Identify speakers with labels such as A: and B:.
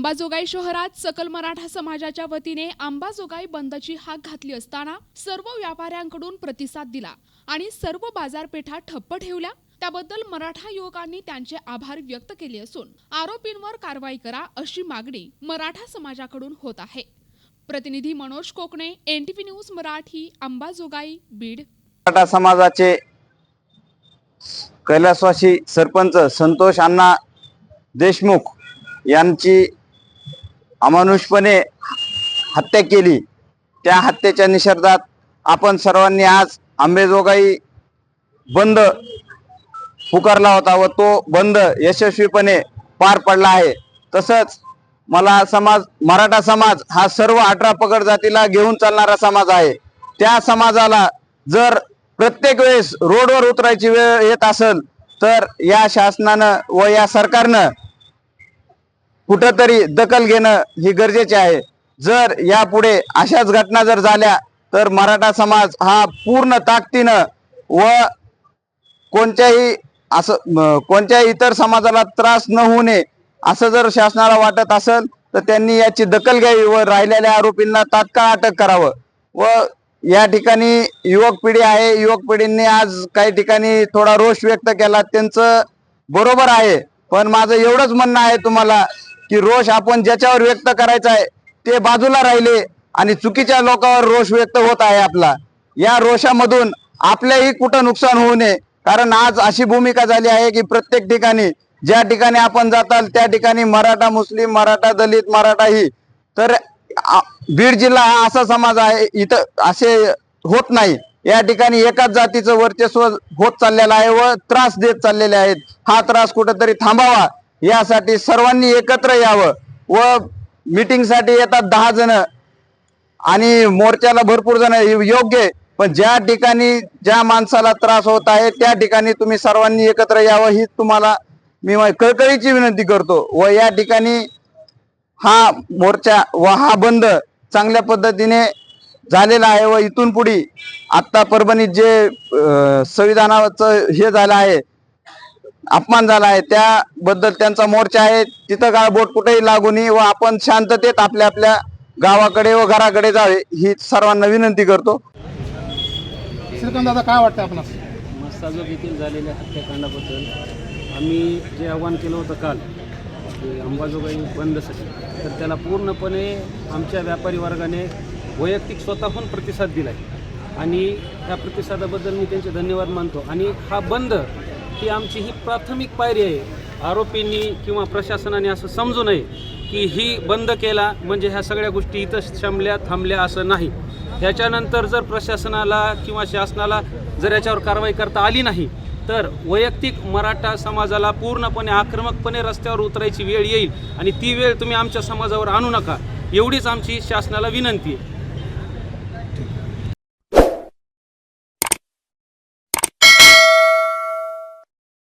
A: अंबाजोगाई शहरात सकल मराठा समाजाच्या वतीने अंबाजोगाई बंदची हाक घातली असताना सर्व व्यापाऱ्यांकडून प्रतिसाद दिला आणि सर्व बाजारपेठा ठप्प ठेवल्या. त्याबद्दल मराठा युवकांनी त्यांचे आभार व्यक्त केले असून आरोपींवर कारवाई करा अशी मागणी मराठा समाजाकडून होत आहे. प्रतिनिधी मनोज कोकणे एनटीव्ही न्यूज मराठी अंबाजोगाई बीड.
B: मराठा समाजाचे कैलासवासी सरपंच संतोष अण्णा देशमुख यांची अमानुषपणे हत्या केली. त्या हत्येच्या निषेधात आपण सर्वांनी आज आंबेजोगाई बंद पुकारला होता व तो बंद यशस्वीपणे पार पडला आहे. तसंच मला समाज मराठा समाज हा सर्व अठरा पगड जातीला घेऊन चालणारा समाज आहे. त्या समाजाला जर प्रत्येक वेळेस रोडवर उतरायची वेळ येत असेल तर या शासनानं व या सरकारनं कुठंतरी दखल घेणं ही गरजेचे आहे. जर यापुढे अशाच घटना जर झाल्या तर मराठा समाज हा पूर्ण ताकदीनं व कोणत्याही असं कोणत्याही इतर समाजाला त्रास न होऊ नये असं जर शासनाला वाटत असेल तर त्यांनी याची दखल घ्यावी व राहिलेल्या आरोपींना तात्काळ अटक करावं. व या ठिकाणी युवक पिढी आहे युवक पिढींनी आज काही ठिकाणी थोडा रोष व्यक्त केला त्यांचं बरोबर आहे. पण माझं एवढंच म्हणणं आहे तुम्हाला की रोष आपण ज्याच्यावर व्यक्त करायचा आहे ते बाजूला राहिले आणि चुकीच्या लोकांवर रोष व्यक्त होत आहे आपला. या रोषामधून आपल्याही कुठं नुकसान होऊ नये. कारण आज अशी भूमिका झाली आहे की प्रत्येक ठिकाणी ज्या ठिकाणी आपण जाताल त्या ठिकाणी मराठा मुस्लिम मराठा दलित मराठा ही. तर बीड जिल्हा हा असा समाज आहे इथं असे होत नाही. या ठिकाणी एकाच जातीचं वर्चस्व होत चाललेलं आहे व त्रास देत चाललेले आहेत. हा त्रास कुठेतरी थांबावा. यासाठी सर्वांनी एकत्र यावं व मिटिंगसाठी येतात दहा जण. आणि मोर्चाला भरपूर जण योग्य आहे. पण ज्या ठिकाणी ज्या माणसाला त्रास होत आहे त्या ठिकाणी तुम्ही सर्वांनी एकत्र यावं ही तुम्हाला मी कळकळीची विनंती करतो. व या ठिकाणी हा मोर्चा व हा बंद चांगल्या पद्धतीने झालेला आहे. व इथून पुढे आत्ता परभणीत जे संविधानाचं हे झालं आहे अपमान झाला आहे त्याबद्दल त्यांचा मोर्चा आहे. तिथं काय बोट कुठेही लागू नये व आपण शांततेत आपल्या आपल्या गावाकडे व घराकडे जावे ही सर्वांना विनंती करतो.
C: श्रीकांत दादा काय वाटतं आपणास?
D: मस्ताजोग येथील झालेल्या हत्याकांडाबद्दल. आम्ही जे आव्हान केलं होतं काल की अंबाजोगाई बंदसाठी तर त्याला पूर्णपणे आमच्या व्यापारी वर्गाने वैयक्तिक स्वतःहून प्रतिसाद दिला आहे आणि त्या प्रतिसादाबद्दल मी त्यांचे धन्यवाद मानतो. आणि हा बंद ही आमची ही प्राथमिक पायरी आहे. आरोपींनी किंवा प्रशासनाने असं समजू नये की ही बंद केला म्हणजे ह्या सगळ्या गोष्टी इथं शमल्या थांबल्या असं नाही. याच्यानंतर जर प्रशासनाला किंवा शासनाला जर याच्यावर कारवाई करता आली नाही तर वैयक्तिक मराठा समाजाला पूर्णपणे आक्रमकपणे रस्त्यावर उतरायची वेळ येईल आणि ती वेळ तुम्ही आमच्या समाजावर आणू नका. एवढीच आमची शासनाला विनंती आहे.